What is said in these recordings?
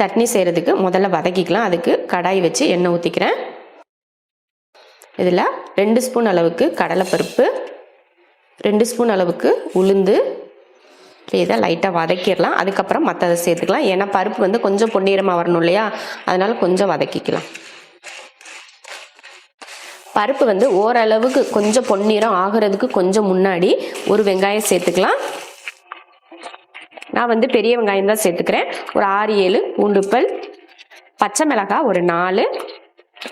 சட்னி செய்கிறதுக்கு முதல்ல வதக்கிக்கலாம். அதுக்கு கடாய் வச்சு எண்ணெய் ஊற்றிக்கிறேன் இதில் ரெண்டு ஸ்பூன் அளவுக்கு கடலைப்பருப்பு ரெண்டு ஸ்பூன் அளவுக்கு உளுந்து. இதை லைட்டாக வதக்கிடலாம். அதுக்கப்புறம் மற்றதை சேர்த்துக்கலாம். ஏன்னா பருப்பு வந்து கொஞ்சம் பொன்னிறமாக வரணும் இல்லையா? அதனால் கொஞ்சம் வதக்கிக்கலாம். பருப்பு வந்து ஓரளவுக்கு கொஞ்சம் பொன்னிறம் ஆகிறதுக்கு கொஞ்சம் முன்னாடி ஒரு வெங்காயம் சேர்த்துக்கலாம். நான் வந்து பெரிய வெங்காயம் தான் சேர்த்துக்கிறேன். ஒரு ஆறு ஏழு பூண்டுப்பல் பச்சை மிளகாய் ஒரு நாலு.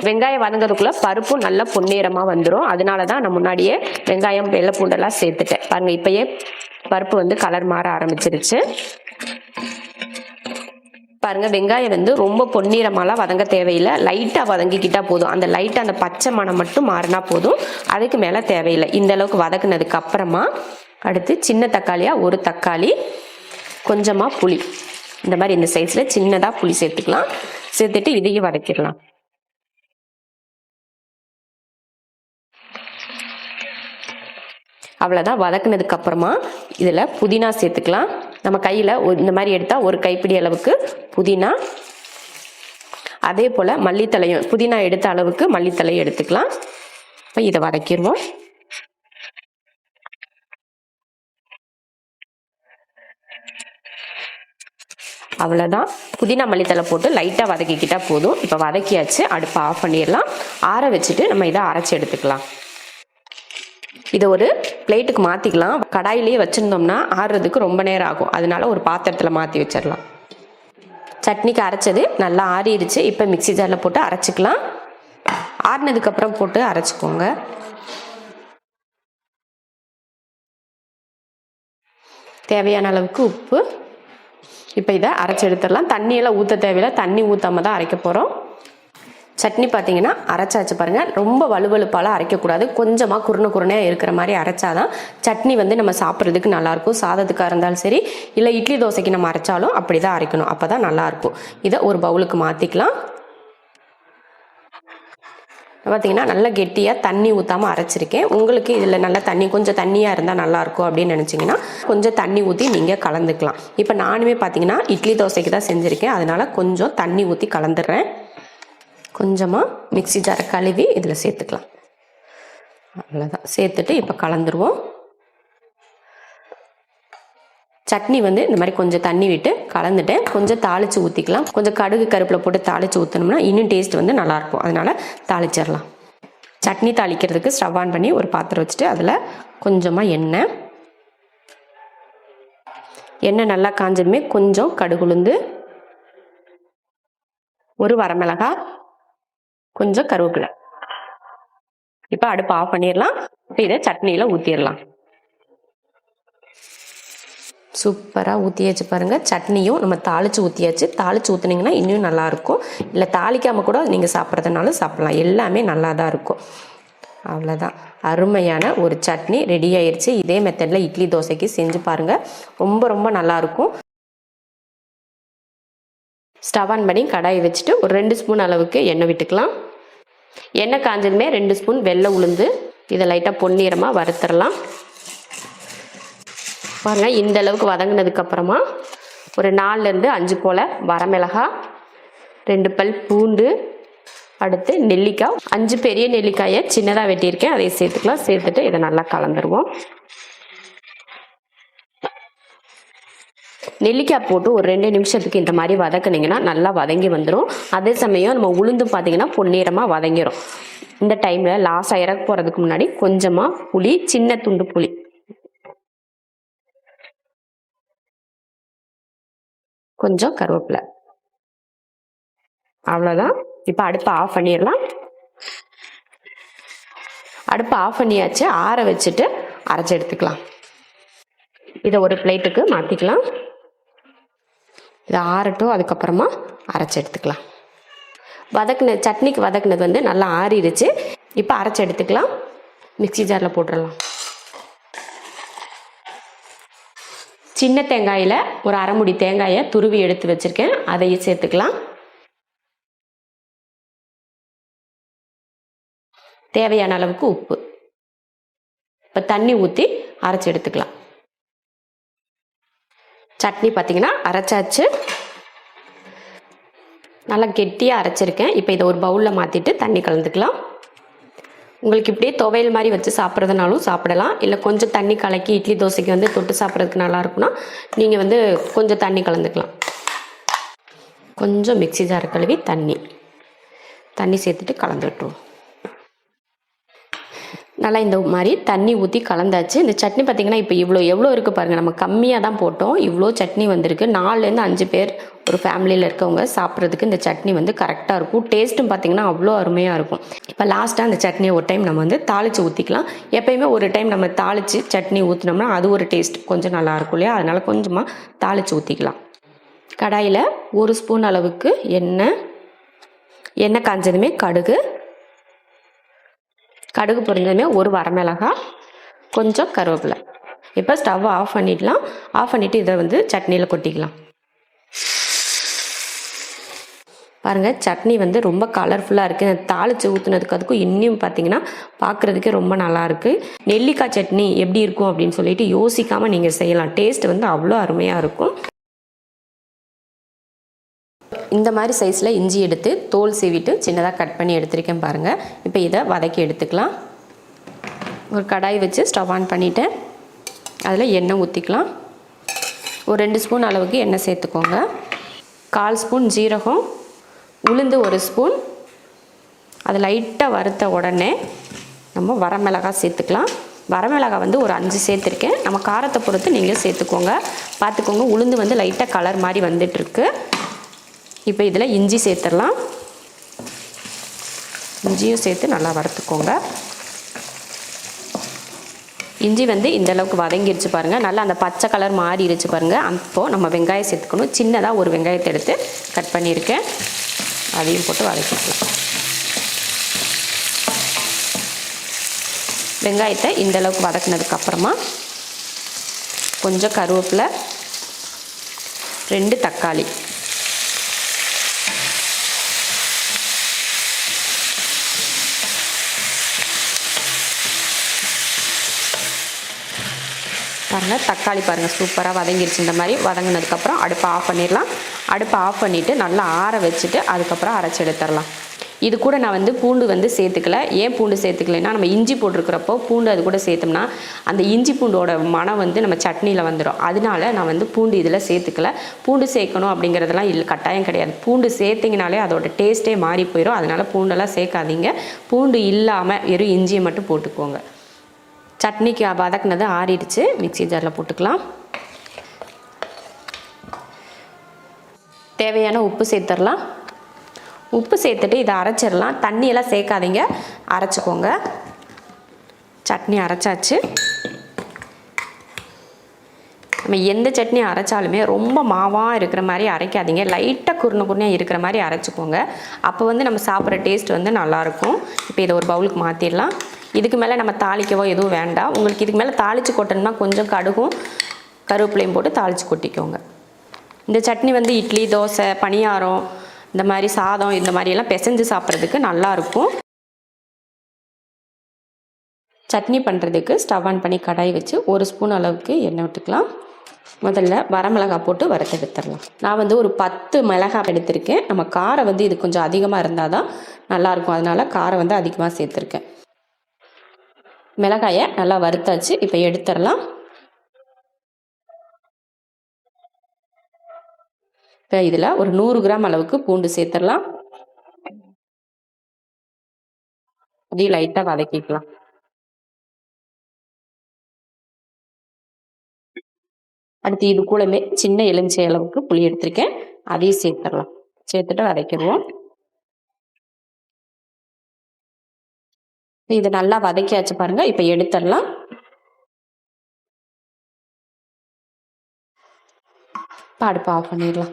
வெங்காயம் வதங்கிறதுக்குள்ள பருப்பும் நல்லா பொன்னிறமாக வந்துடும் அதனால தான் நான் முன்னாடியே வெங்காயம் வெள்ளை பூண்டெல்லாம் சேர்த்துட்டேன். பாருங்க இப்பயே பருப்பு வந்து கலர் மாற ஆரம்பிச்சிருச்சு. பாருங்க வெங்காயம் வந்து ரொம்ப பொன்னிறமாலாம் வதங்க தேவையில்லை. லைட்டாக வதங்கிக்கிட்டா போதும். அந்த லைட்டாக அந்த பச்சை மணம் மட்டும் மாறினா போதும். அதுக்கு மேலே தேவையில்லை. இந்த அளவுக்கு வதக்குனதுக்கு அப்புறமா அடுத்து சின்ன தக்காளியாக ஒரு தக்காளி கொஞ்சமாக புளி. இந்த மாதிரி இந்த சைஸில் சின்னதாக புளி சேர்த்துக்கலாம். சேர்த்துட்டு இதையும் வதக்கிடலாம். அவ்வளோதான் வதக்குனதுக்கு அப்புறமா இதில் புதினா சேர்த்துக்கலாம். நம்ம கையில் இந்த மாதிரி எடுத்தால் ஒரு கைப்பிடி அளவுக்கு புதினா. அதே போல் மல்லித்தலையும் புதினா எடுத்த அளவுக்கு மல்லித்தலையும் எடுத்துக்கலாம். இப்போ இதை வதக்கிடுவோம். அவ்வளோதான் புதினா மல்லித்தலை போட்டு லைட்டாக வதக்கிக்கிட்டால் போதும். இப்போ வதக்கியாச்சு அடுப்பை ஆஃப் பண்ணிடலாம். ஆற வச்சுட்டு நம்ம இதை அரைச்சி எடுத்துக்கலாம். இதை ஒரு பிளேட்டுக்கு மாற்றிக்கலாம் கடாயிலேயே வச்சுருந்தோம்னா ஆறுறதுக்கு ரொம்ப நேரம் ஆகும். அதனால ஒரு பாத்திரத்தில் மாற்றி வச்சிடலாம். சட்னிக்கு அரைச்சது நல்லா ஆறிடுச்சு. இப்போ மிக்ஸி ஜாரில் போட்டு அரைச்சிக்கலாம். ஆறினதுக்கப்புறம் போட்டு அரைச்சிக்கோங்க. தேவையான அளவுக்கு உப்பு இப்போ இதை அரைச்சி எடுத்துடலாம். தண்ணியெல்லாம் ஊற்ற தேவையில்லை. தண்ணி ஊற்றாம தான் அரைக்க போகிறோம் சட்னி பார்த்தீங்கன்னா அரைச்சாச்சு பாருங்கள் ரொம்ப வலுவலுப்பாலாம் அரைக்கக்கூடாது. கொஞ்சமாக குருணை குருணையாக இருக்கிற மாதிரி அரைச்சாதான் சட்னி வந்து நம்ம சாப்பிட்றதுக்கு நல்லாயிருக்கும். சாதத்துக்காக இருந்தாலும் சரி இல்லை இட்லி தோசைக்கு நம்ம அரைச்சாலும் அப்படி தான் அரைக்கணும். அப்போ தான் நல்லாயிருக்கும். இதை ஒரு பவுலுக்கு மாற்றிக்கலாம் பார்த்தீங்கன்னா நல்லா கெட்டியாக தண்ணி ஊற்றாமல் அரைச்சிருக்கேன். உங்களுக்கு இதில் நல்லா தண்ணி கொஞ்சம் தண்ணியாக இருந்தால் நல்லாயிருக்கும் அப்படின்னு நினச்சிங்கன்னா கொஞ்சம் தண்ணி ஊற்றி நீங்கள் கலந்துக்கலாம். இப்போ நானுமே பார்த்தீங்கன்னா இட்லி தோசைக்கு தான் செஞ்சுருக்கேன். அதனால் கொஞ்சம் தண்ணி ஊற்றி கலந்துடுறேன். கொஞ்சமாக மிக்சி ஜாரை கழுவி இதில் சேர்த்துக்கலாம். அவ்வளோதான் சேர்த்துட்டு இப்போ கலந்துருவோம். சட்னி வந்து இந்த மாதிரி கொஞ்சம் தண்ணி விட்டு கலந்துட்டேன் கொஞ்சம் தாளித்து ஊற்றிக்கலாம் கொஞ்சம் கடுகு கருப்பில் போட்டு தாளித்து ஊற்றணும்னா இன்னும் டேஸ்ட் வந்து நல்லாயிருக்கும். அதனால் தாளிச்சிடலாம். சட்னி தாளிக்கிறதுக்கு ஸ்டவ் ஆன் பண்ணி ஒரு பாத்திரம் வச்சுட்டு அதில் கொஞ்சமாக எண்ணெய். எண்ணெய் நல்லா காஞ்சதுமே கொஞ்சம் கடுகுளுந்து ஒரு வரமிளகா. கொஞ்சம் கருவேப்பிலை. இப்போ அடுப்பு ஆஃப் பண்ணிடலாம். இப்போ இதை சட்னியில் ஊற்றிடலாம் சூப்பராக ஊற்றியாச்சு பாருங்கள் சட்னியும் நம்ம தாளித்து ஊற்றியாச்சு தாளித்து ஊற்றுனீங்கன்னா இன்னும் நல்லாயிருக்கும். இல்லை தாளிக்காமல் கூட நீங்கள் சாப்பிட்றதுனாலும் சாப்பிட்லாம். எல்லாமே நல்லா தான் இருக்கும். அவ்வளோதான் அருமையான ஒரு சட்னி ரெடி ஆயிடுச்சு இதே மெத்தடில் இட்லி தோசைக்கு செஞ்சு பாருங்கள் ரொம்ப ரொம்ப நல்லாயிருக்கும். ஸ்டவ் ஆன் பண்ணி கடாயை வச்சுட்டு ஒரு ரெண்டு ஸ்பூன் அளவுக்கு எண்ணெய் விட்டுக்கலாம். எண்ணெய் காஞ்சதுமே ரெண்டு ஸ்பூன் வெள்ளை உளுந்து. இதை லைட்டாக பொன்னிறமாக வறுத்துடலாம். பாருங்கள் இந்த அளவுக்கு வதங்கினதுக்கு அப்புறமா ஒரு நாலுலேருந்து அஞ்சு போல் வரமிளகாய் ரெண்டு பல் பூண்டு அடுத்து நெல்லிக்காய். அஞ்சு பெரிய நெல்லிக்காயை சின்னதாக வெட்டியிருக்கேன். அதை சேர்த்துக்கலாம். சேர்த்துட்டு இதை நல்லா கலந்துருவோம். நெல்லிக்காய் போட்டு ஒரு ரெண்டு நிமிஷத்துக்கு இந்த மாதிரி வதக்குனிங்கன்னா நல்லா வதங்கி வந்துடும் அதே சமயம் நம்ம உளுந்து பார்த்தீங்கன்னா பொன்னிறமாக வதங்கிடும் இந்த டைமில் லாஸ்ட்டாக இறக்க போகிறதுக்கு முன்னாடி கொஞ்சமாக புளி சின்ன துண்டு புளி. கொஞ்சம் கருவேப்பிலை. அவ்வளோதான் இப்போ அடுப்பை ஆஃப் பண்ணிடலாம். அடுப்பை ஆஃப் பண்ணியாச்சு. ஆற வச்சுட்டு அரைச்சி எடுத்துக்கலாம். இதை ஒரு பிளேட்டுக்கு மாற்றிக்கலாம் இதை ஆறட்டும் அதுக்கப்புறமா அரைச்சி எடுத்துக்கலாம். வதக்குன சட்னிக்கு வதக்குனது வந்து நல்லா ஆறிடுச்சு. இப்போ அரைச்சி எடுத்துக்கலாம். மிக்ஸி ஜாரில் போட்டுடலாம். சின்ன தேங்காயில் ஒரு அரைமுடி தேங்காயை துருவி எடுத்து வச்சுருக்கேன். அதையும் சேர்த்துக்கலாம். தேவையான அளவுக்கு உப்பு. இப்போ தண்ணி ஊற்றி அரைச்சி எடுத்துக்கலாம். சட்னி பார்த்தீங்கன்னா அரைச்சாச்சு. நல்லா கெட்டியாக அரைச்சிருக்கேன். இப்போ இதை ஒரு பவுலில் மாற்றிட்டு தண்ணி கலந்துக்கலாம். உங்களுக்கு இப்படியே துவையல் மாதிரி வச்சு சாப்பிட்றதுனாலும் சாப்பிடலாம். இல்லை கொஞ்சம் தண்ணி கலக்கி இட்லி தோசைக்கு வந்து தொட்டு சாப்பிட்றதுக்கு நல்லா இருக்கும்னா நீங்கள் வந்து கொஞ்சம் தண்ணி கலந்துக்கலாம். கொஞ்சம் மிக்சி ஜார் கழுவி தண்ணி. தண்ணி சேர்த்துட்டு கலந்து விட்டுருவோம் நல்லா இந்த மாதிரி தண்ணி ஊற்றி கலந்தாச்சு. இந்த சட்னி பார்த்திங்கன்னா இப்போ இவ்வளோ எவ்வளோ இருக்குது பாருங்கள் நம்ம கம்மியாக தான் போட்டோம். இவ்வளோ சட்னி வந்திருக்கு. நாலுலேருந்து அஞ்சு பேர் ஒரு ஃபேமிலியில் இருக்கவங்க சாப்பிட்றதுக்கு இந்த சட்னி வந்து கரெக்டாக இருக்கும். டேஸ்ட்டும் பார்த்திங்கன்னா அவ்வளோ அருமையாக இருக்கும். இப்போ லாஸ்ட்டாக அந்த சட்னியை ஒரு டைம் நம்ம வந்து தாளித்து ஊற்றிக்கலாம் எப்பயுமே ஒரு டைம் நம்ம தாளித்து சட்னி ஊற்றினோம்னா அது ஒரு டேஸ்ட் கொஞ்சம் நல்லாயிருக்கும் இல்லையா? அதனால் கொஞ்சமாக தாளித்து ஊற்றிக்கலாம் கடாயில் ஒரு ஸ்பூன் அளவுக்கு எண்ணெய் எண்ணெய் காஞ்சதுமே கடுகு கடுகு பொரிஞ்சதுமே ஒரு வரமிளகா கொஞ்சம் கருவேப்பிலை. இப்போ ஸ்டவ் ஆஃப் பண்ணிடலாம். ஆஃப் பண்ணிவிட்டு இதை வந்து சட்னியில் கொட்டிக்கலாம். பாருங்கள் சட்னி வந்து ரொம்ப கலர்ஃபுல்லாக இருக்குது தாளித்து ஊற்றுனதுக்கு அதுக்கும் இன்னும் பார்த்தீங்கன்னா பார்க்குறதுக்கே ரொம்ப நல்லாயிருக்கு நெல்லிக்காய் சட்னி எப்படி இருக்கும் அப்படின்னு சொல்லிட்டு யோசிக்காமல் நீங்கள் செய்யலாம். டேஸ்ட் வந்து அவ்வளோ அருமையாக இருக்கும். இந்த மாதிரி சைஸில் இஞ்சி எடுத்து தோல் சீவிட்டு சின்னதாக கட் பண்ணி எடுத்திருக்கேன் பாருங்கள் இப்போ இதை வதக்கி எடுத்துக்கலாம். ஒரு கடாய் வச்சு ஸ்டவ் ஆன் பண்ணிவிட்டேன் அதில் எண்ணெய் ஊற்றிக்கலாம் ஒரு ரெண்டு ஸ்பூன் அளவுக்கு எண்ணெய் சேர்த்துக்கோங்க. கால் ஸ்பூன் ஜீரகம் உளுந்து ஒரு ஸ்பூன் அது லைட்டாக வறுத்த உடனே நம்ம வரமிளகாய் சேர்த்துக்கலாம். வரமிளகாய் வந்து ஒரு அஞ்சு சேர்த்துருக்கேன். நம்ம காரத்தை பொறுத்து நீங்கள் சேர்த்துக்கோங்க. பார்த்துக்கோங்க உளுந்து வந்து லைட்டாக கலர் மாதிரி வந்துட்டுருக்கு. இப்போ இதில் இஞ்சி சேர்த்துடலாம். இஞ்சியும் சேர்த்து நல்லா வறுத்துக்கோங்க. இஞ்சி வந்து இந்த அளவுக்கு வதங்கிடுச்சு பாருங்கள் நல்லா அந்த பச்சை கலர் மாறிடுச்சு பாருங்கள் அப்போது நம்ம வெங்காயம் சேர்த்துக்கணும். சின்னதாக ஒரு வெங்காயத்தை எடுத்து கட் பண்ணியிருக்கேன். அதையும் போட்டு வதக்கிக்கலாம். வெங்காயத்தை இந்த அளவுக்கு வதக்குனதுக்கப்புறமா கொஞ்சம் கருவேப்பிலை ரெண்டு தக்காளி. பாருங்கள் தக்காளி பாருங்கள் சூப்பராக வதங்கிருச்சு. இந்த மாதிரி வதங்கினதுக்கப்புறம் அடுப்பை ஆஃப் பண்ணிடலாம். அடுப்பை ஆஃப் பண்ணிவிட்டு நல்லா ஆற வச்சுட்டு அதுக்கப்புறம் அரைச்சி எடுத்துடலாம். இது கூட நான் வந்து பூண்டு வந்து சேர்த்துக்கல. ஏன் பூண்டு சேர்த்துக்கலைன்னா நம்ம இஞ்சி போட்டிருக்கிறப்போ பூண்டு அது கூட சேர்த்தோம்னா அந்த இஞ்சி பூண்டோட மனம் வந்து நம்ம சட்னியில் வந்துடும் அதனால நான் வந்து பூண்டு இதில் சேர்த்துக்கல. பூண்டு சேர்க்கணும் அப்படிங்கிறதெல்லாம் இல்லை கட்டாயம் கிடையாது. பூண்டு சேர்த்திங்கனாலே அதோட டேஸ்ட்டே மாறி போயிடும் அதனால் பூண்டெல்லாம் சேர்க்காதீங்க. பூண்டு இல்லாமல் வெறும் இஞ்சியை மட்டும் போட்டுக்கோங்க. சட்னிக்கு வதக்குனது ஆறிடுச்சு. மிக்ஸி ஜாரில் போட்டுக்கலாம். தேவையான உப்பு சேர்த்துடலாம். உப்பு சேர்த்துட்டு இதை அரைச்சிடலாம். தண்ணியெல்லாம் சேர்க்காதீங்க. அரைச்சிக்கோங்க. சட்னி அரைச்சாச்சு. நம்ம எந்த சட்னி அரைச்சாலுமே ரொம்ப மாவாக இருக்கிற மாதிரி அரைக்காதீங்க. லைட்டாக குருணை குருணையாக இருக்கிற மாதிரி அரைச்சிக்கோங்க. அப்போ வந்து நம்ம சாப்பிட்ற டேஸ்ட் வந்து நல்லாயிருக்கும் இப்போ இதை ஒரு பவுலுக்கு மாற்றிடலாம் இதுக்கு மேலே நம்ம தாளிக்கவோ எதுவும் வேண்டாம். உங்களுக்கு இதுக்கு மேலே தாளித்து கொட்டணும்னா கொஞ்சம் கடுகும் கருவேப்பிலையும் போட்டு தாளித்து கொட்டிக்கோங்க. இந்த சட்னி வந்து இட்லி தோசை பணியாரம் இந்த மாதிரி சாதம் இந்த மாதிரியெல்லாம் பிசைஞ்சு சாப்பிட்றதுக்கு நல்லாயிருக்கும் சட்னி பண்ணுறதுக்கு ஸ்டவ் ஆன் பண்ணி கடாய் வச்சு ஒரு ஸ்பூன் அளவுக்கு எண்ணெய் விட்டுக்கலாம். முதல்ல வரமிளகாய் போட்டு வறுத்து எடுத்துடலாம். நான் வந்து ஒரு பத்து மிளகாய் எடுத்திருக்கேன். நம்ம காரம் வந்து இது கொஞ்சம் அதிகமாக இருந்தால் தான் நல்லாயிருக்கும் அதனால் காரம் வந்து அதிகமாக சேர்த்துருக்கேன். மிளகாயை நல்லா வறுத்தாச்சு. இப்போ எடுத்துடலாம். இப்போ இதில் ஒரு நூறு கிராம் அளவுக்கு பூண்டு சேர்த்துடலாம். அதையும் லைட்டாக வதக்கிக்கலாம். அடுத்து இது கூடமே சின்ன எலுமிச்சை அளவுக்கு புளி எடுத்திருக்கேன். அதையும் சேர்த்துடலாம். சேர்த்துட்டு வதக்கிடுவோம். இது நல்லா வதக்கியாச்சு பாருங்க இப்போ எடுத்துடலாம். பாடுப்பா அடுப்பு ஆஃப் பண்ணிடலாம்.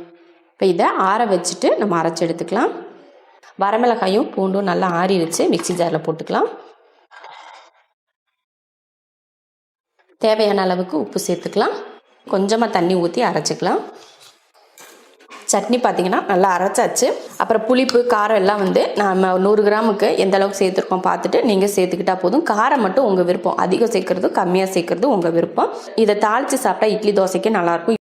இப்போ இதை ஆற வச்சுட்டு நம்ம அரைச்சி எடுத்துக்கலாம். வரமிளகாயும் பூண்டும் நல்லா ஆறிடுச்சு மிக்ஸி ஜாரில் போட்டுக்கலாம். தேவையான அளவுக்கு உப்பு சேர்த்துக்கலாம். கொஞ்சமாக தண்ணி ஊற்றி அரைச்சிக்கலாம். சட்னி பார்த்தீங்கன்னா நல்லா அரைச்சாச்சு. அப்புறம் புளிப்பு காரம் எல்லாம் வந்து நம்ம நூறு கிராமுக்கு எந்த அளவுக்கு சேர்த்துருக்கோம் பார்த்துட்டு நீங்கள் சேர்த்துக்கிட்டா போதும். காரம் மட்டும் உங்கள் விருப்பம். அதிகம் சேர்க்கறதும் கம்மியாக சேர்க்கறதும் உங்கள் விருப்பம். இதை தாளித்து சாப்பிட்டா இட்லி தோசைக்கு நல்லாயிருக்கும்.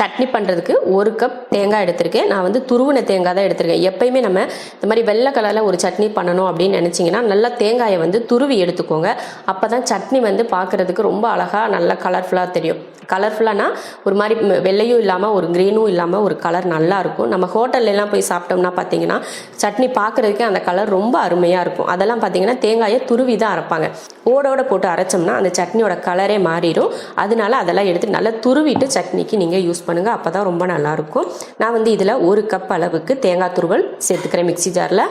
சட்னி பண்ணுறதுக்கு ஒரு கப் தேங்காய் எடுத்திருக்கேன். நான் வந்து துருவின தேங்காய் தான் எடுத்திருக்கேன். எப்பயுமே நம்ம இந்த மாதிரி வெள்ளை கலரில் ஒரு சட்னி பண்ணணும் அப்படின்னு நினச்சிங்கன்னா நல்லா தேங்காயை வந்து துருவி எடுத்துக்கோங்க. அப்போ தான் சட்னி வந்து பார்க்குறதுக்கு ரொம்ப அழகாக நல்லா கலர்ஃபுல்லாக தெரியும். கலர்ஃபுல்லானா ஒரு மாதிரி வெள்ளையும் இல்லாமல் ஒரு க்ரீனும் இல்லாமல் ஒரு கலர் நல்லாயிருக்கும் நம்ம ஹோட்டல்லலாம் போய் சாப்பிட்டோம்னா பார்த்தீங்கன்னா சட்னி பார்க்குறதுக்கே அந்த கலர் ரொம்ப அருமையாக இருக்கும். அதெல்லாம் பார்த்தீங்கன்னா தேங்காயை துருவி தான் அரைப்பாங்க. ஓடோட போட்டு அரைச்சோம்னா அந்த சட்னியோட கலரே மாறிடும் அதனால அதெல்லாம் எடுத்து நல்லா துருவிட்டு சட்னிக்கு நீங்கள் யூஸ் பண்ணுங்கள் அப்போ தான் ரொம்ப நல்லாயிருக்கும் நான் வந்து இதில் ஒரு கப் அளவுக்கு தேங்காய் துருவல் சேர்த்துக்கிறேன் மிக்ஸி ஜாரில்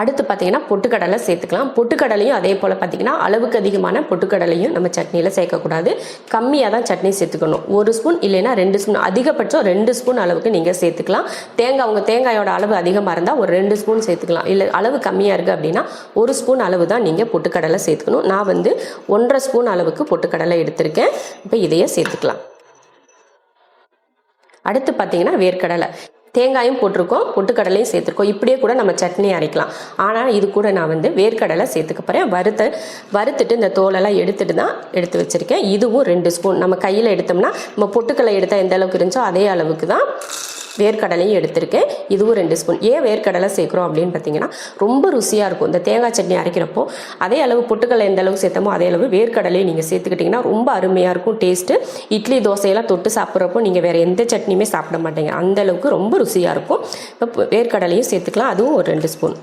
அடுத்து பார்த்தீங்கன்னா பொட்டுக்கடலை சேர்த்துக்கலாம். பொட்டுக்கடலையும் அதே போல் பார்த்தீங்கன்னா அளவுக்கு அதிகமான பொட்டுக்கடலையும் நம்ம சட்னியில் சேர்க்கக்கூடாது கம்மியாக தான் சட்னி சேர்த்துக்கணும். ஒரு ஸ்பூன் இல்லைன்னா ரெண்டு ஸ்பூன் அதிகபட்சம் ரெண்டு ஸ்பூன் அளவுக்கு நீங்கள் சேர்த்துக்கலாம். தேங்காய் உங்கள் தேங்காயோட அளவு அதிகமாக இருந்தால் ஒரு ரெண்டு ஸ்பூன் சேர்த்துக்கலாம். இல்லை அளவு கம்மியாக இருக்குது அப்படின்னா ஒரு ஸ்பூன் அளவு தான் நீங்கள் பொட்டுக்கடலை சேர்த்துக்கணும். நான் வந்து ஒன்றரை ஸ்பூன் அளவுக்கு பொட்டுக்கடலை எடுத்திருக்கேன். இப்போ இதையே சேர்த்துக்கலாம். அடுத்து பார்த்தீங்கன்னா வேர்க்கடலை. தேங்காயும் போட்டிருக்கோம் பொட்டுக்கடலையும் சேர்த்துருக்கோம். இப்படியே கூட நம்ம சட்னி அரைக்கலாம். ஆனால் இது கூட நான் வந்து வேர்க்கடலை சேர்த்துக்க போகிறேன் வறுத்த வறுத்துட்டு இந்த தோலெல்லாம் எடுத்துட்டு தான் எடுத்து வச்சுருக்கேன். இதுவும் ரெண்டு ஸ்பூன். நம்ம கையில் எடுத்தோம்னா நம்ம பொட்டுக்கடலை எடுத்தால் எந்த அளவுக்கு இருந்துச்சோ அதே அளவுக்கு தான் வேர்க்கடலையும் எடுத்திருக்கேன். இதுவும் ரெண்டு ஸ்பூன். ஏன் வேர்க்கடலை சேர்க்குறோம் அப்படின்னு பார்த்தீங்கன்னா ரொம்ப ருசியாக இருக்கும். இந்த தேங்காய் சட்னி அரைக்கிறப்போ அதே அளவு பொட்டுக்கடலை எந்த அளவுக்கு சேர்த்தமோ அதே அளவு வேர்க்கடலையும் நீங்கள் சேர்த்துக்கிட்டிங்கன்னா ரொம்ப அருமையாக இருக்கும் டேஸ்ட்டு இட்லி தோசையெல்லாம் தொட்டு சாப்பிட்றப்போ நீங்கள் வேறு எந்த சட்னியுமே சாப்பிட மாட்டீங்க. அந்த அளவுக்கு ரொம்ப ருசியாக இருக்கும். இப்போ வேர்க்கடலையும் சேர்த்துக்கலாம். அதுவும் ஒரு ரெண்டு ஸ்பூன்.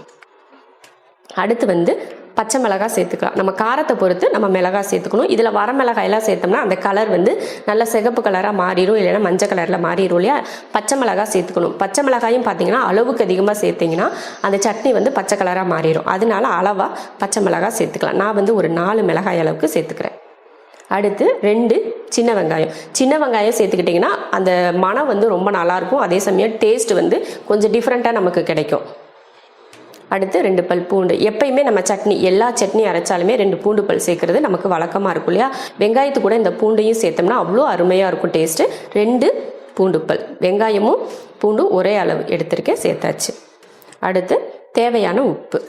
அடுத்து வந்து பச்சை மிளகாய் சேர்த்துக்கலாம். நம்ம காரத்தை பொறுத்து நம்ம மிளகாய் சேர்த்துக்கணும். இதில் வர மிளகாயெல்லாம் சேர்த்தோம்னா அந்த கலர் வந்து நல்ல சிகப்பு கலராக மாறிடும் இல்லைன்னா மஞ்சள் கலரில் மாறிடும் இல்லையா? பச்சை மிளகாய் சேர்த்துக்கணும். பச்சை மிளகாயும் பார்த்தீங்கன்னா அளவுக்கு அதிகமாக சேர்த்திங்கன்னா அந்த சட்னி வந்து பச்சை கலராக மாறிடும் அதனால அளவாக பச்சை மிளகாய் சேர்த்துக்கலாம். நான் வந்து ஒரு நாலு மிளகாய் அளவுக்கு சேர்த்துக்கிறேன். அடுத்து ரெண்டு சின்ன வெங்காயம். சின்ன வெங்காயம் சேர்த்துக்கிட்டிங்கன்னா அந்த மனம் வந்து ரொம்ப நல்லாயிருக்கும் அதே சமயம் டேஸ்ட் வந்து கொஞ்சம் டிஃப்ரெண்ட்டாக நமக்கு கிடைக்கும். அடுத்து ரெண்டு பல் பூண்டு. எப்பயுமே நம்ம சட்னி எல்லா சட்னி அரைச்சாலுமே ரெண்டு பூண்டு பல் சேர்க்கறது நமக்கு வழக்கமாக இருக்கும் இல்லையா? வெங்காயத்து கூட இந்த பூண்டையும் சேர்த்தோம்னா அவ்வளோ அருமையாக இருக்கும் டேஸ்ட்டு. ரெண்டு பூண்டு பல். வெங்காயமும் பூண்டும் ஒரே அளவு எடுத்திருக்கேன் சேர்த்தாச்சு. அடுத்து தேவையான உப்பு.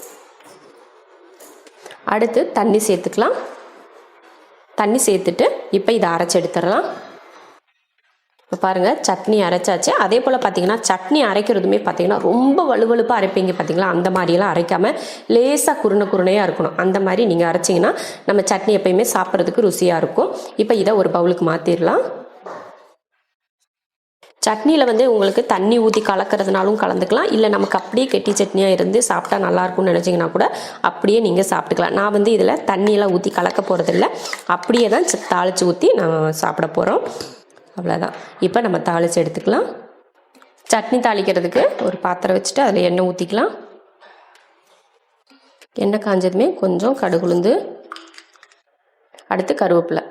அடுத்து தண்ணி சேர்த்துக்கலாம். தண்ணி சேர்த்துட்டு இப்போ இதை அரைச்சி எடுத்துடலாம். இப்போ பாருங்கள் சட்னி அரைச்சாச்சு. அதே போல் பார்த்தீங்கன்னா சட்னி அரைக்கிறதுமே பார்த்தீங்கன்னா ரொம்ப வலுவலுப்பாக அரைப்பீங்க பார்த்தீங்களா அந்த மாதிரியெல்லாம் அரைக்காமல் லேசாக குருணை குருணையாக இருக்கணும். அந்த மாதிரி நீங்கள் அரைச்சிங்கன்னா நம்ம சட்னி எப்பயுமே சாப்பிட்றதுக்கு ருசியாக இருக்கும். இப்போ இதை ஒரு பவுலுக்கு மாற்றிடலாம் சட்னியில் வந்து உங்களுக்கு தண்ணி ஊற்றி கலக்கிறதுனாலும் கலந்துக்கலாம். இல்லை நமக்கு அப்படியே கெட்டி சட்னியாக இருந்து சாப்பிட்டா நல்லா இருக்கும்னு நினச்சிங்கன்னா கூட அப்படியே நீங்கள் சாப்பிட்டுக்கலாம். நான் வந்து இதில் தண்ணியெல்லாம் ஊற்றி கலக்க போகிறதில்ல அப்படியே தான் தாளித்து ஊற்றி நான் சாப்பிட போகிறோம் அவ்வளோதான் இப்போ நம்ம தாளித்து எடுத்துக்கலாம். சட்னி தாளிக்கிறதுக்கு ஒரு பாத்திரம் வச்சுட்டு அதில் எண்ணெய் ஊற்றிக்கலாம் எண்ணெய் காஞ்சதுமே கொஞ்சம் கடுகுளுந்து அடுத்து கருவேப்பிலை.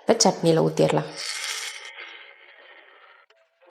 இப்போ சட்னியில் ஊற்றிடலாம்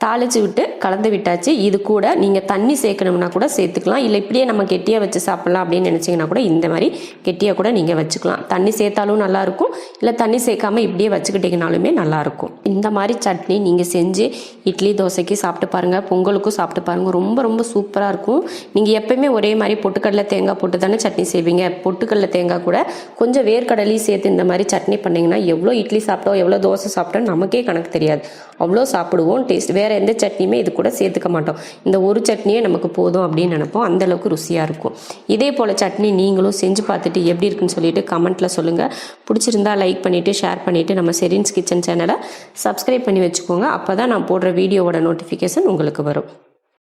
தாளிச்சு விட்டு கலந்து விட்டாச்சு. இது கூட நீங்கள் தண்ணி சேர்க்கணும்னா கூட சேர்த்துக்கலாம். இல்லை இப்படியே நம்ம கெட்டியாக வச்சு சாப்பிட்லாம் அப்படின்னு நினச்சிங்கன்னா கூட இந்த மாதிரி கெட்டியாக கூட நீங்கள் வச்சுக்கலாம். தண்ணி சேர்த்தாலும் நல்லாயிருக்கும் இல்லை தண்ணி சேர்க்காம இப்படியே வச்சுக்கிட்டிங்கனாலுமே நல்லாயிருக்கும் இந்த மாதிரி சட்னி நீங்கள் செஞ்சு இட்லி தோசைக்கு சாப்பிட்டு பாருங்கள் பொங்கலுக்கும் சாப்பிட்டு பாருங்கள் ரொம்ப ரொம்ப சூப்பராக இருக்கும். நீங்கள் எப்பயுமே ஒரே மாதிரி பொட்டுக்கடலை தேங்காய் போட்டு தானே சட்னி செய்வீங்க. பொட்டுக்கடலை தேங்காய் கூட கொஞ்சம் வேர்க்கடலையும் சேர்த்து இந்த மாதிரி சட்னி பண்ணிங்கன்னா எவ்வளோ இட்லி சாப்பிட்டோம் எவ்வளோ தோசை சாப்பிட்டோம் நமக்கே கணக்கு தெரியாது. அவ்வளோ சாப்பிடுவோம். டேஸ்ட் வேறு எந்த சட்னியுமே இது கூட சேர்த்துக்க மாட்டோம். இந்த ஒரு சட்னியே நமக்கு போதும் அப்படின்னு நினைப்போம். அந்த அளவுக்கு ருசியாக இருக்கும். இதே போல் சட்னி நீங்களும் செஞ்சு பார்த்துட்டு எப்படி இருக்குன்னு சொல்லிட்டு கமெண்ட்டில் சொல்லுங்கள் பிடிச்சிருந்தா லைக் பண்ணிவிட்டு ஷேர் பண்ணிவிட்டு நம்ம செரின்ஸ் கிச்சன் சேனலை சப்ஸ்கிரைப் பண்ணி வச்சுக்கோங்க. அப்போ தான் நான் போடுற வீடியோவோட நோட்டிஃபிகேஷன் உங்களுக்கு வரும்.